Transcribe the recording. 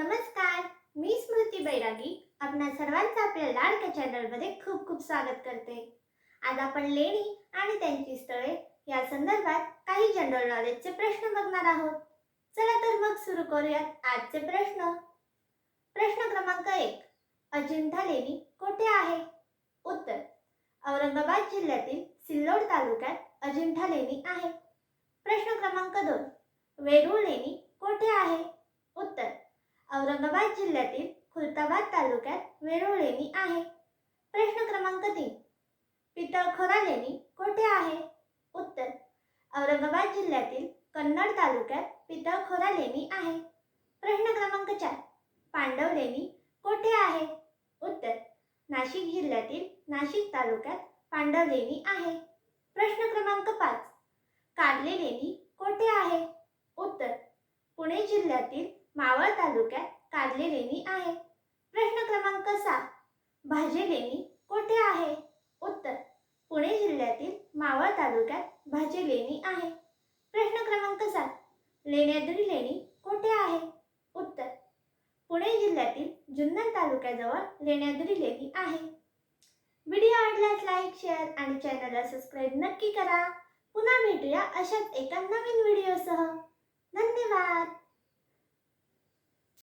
नमस्कार मी स्मृती बैरागी. आपणा सर्वांचं आपल्या लाडक्या चॅनलमध्ये खूप खूप स्वागत करते. आज आपण लेणी आणि त्यांची स्थळे या संदर्भात काही जनरल नॉलेजचे प्रश्न बघणार आहोत. चला तर मग सुरू करूयात आजचे प्रश्न. प्रश्न क्रमांक एक. अजिंठा लेणी कोठे आहे? उत्तर. औरंगाबाद जिल्ह्यातील सिल्लोड तालुक्यात अजिंठा लेणी आहे. प्रश्न क्रमांक दोन. वेरूळ लेणी औरंगाबाद जिल्ह्यातील खुलताबाद तालुक्यात वेरूळ लेणी आहे. प्रश्न क्रमांक तीन. पितळखोरा लेणी कोठे आहे? उत्तर. औरंगाबाद जिल्ह्यातील कन्नड तालुक्यात पितळखोरा लेणी आहे. प्रश्न क्रमांक चार. पांडव लेणी कोठे आहे? उत्तर. नाशिक जिल्ह्यातील नाशिक तालुक्यात पांडव लेणी आहे. प्रश्न क्रमांक पाच. कारले लेणी कोठे आहे? उत्तर. पुणे जिल्ह्यातील मावळ तालुक्यात कारले लेणी आहे. प्रश्न क्रमांक सात. भाजे लेणी कोठे आहे? उत्तर. पुणे जिल्ह्यातील मावळ तालुक्यात भाजे लेणी आहे. प्रश्न क्रमांक सात. लेण्याद्री लेणी कोठे आहे? उत्तर. पुणे जिल्ह्यातील जुन्नर तालुक्याजवळ लेण्याद्री लेणी आहे. व्हिडिओ आवडल्यास लाईक शेअर आणि चॅनलला सबस्क्राईब नक्की करा. पुन्हा भेटूया अशाच एका नवीन व्हिडिओसह.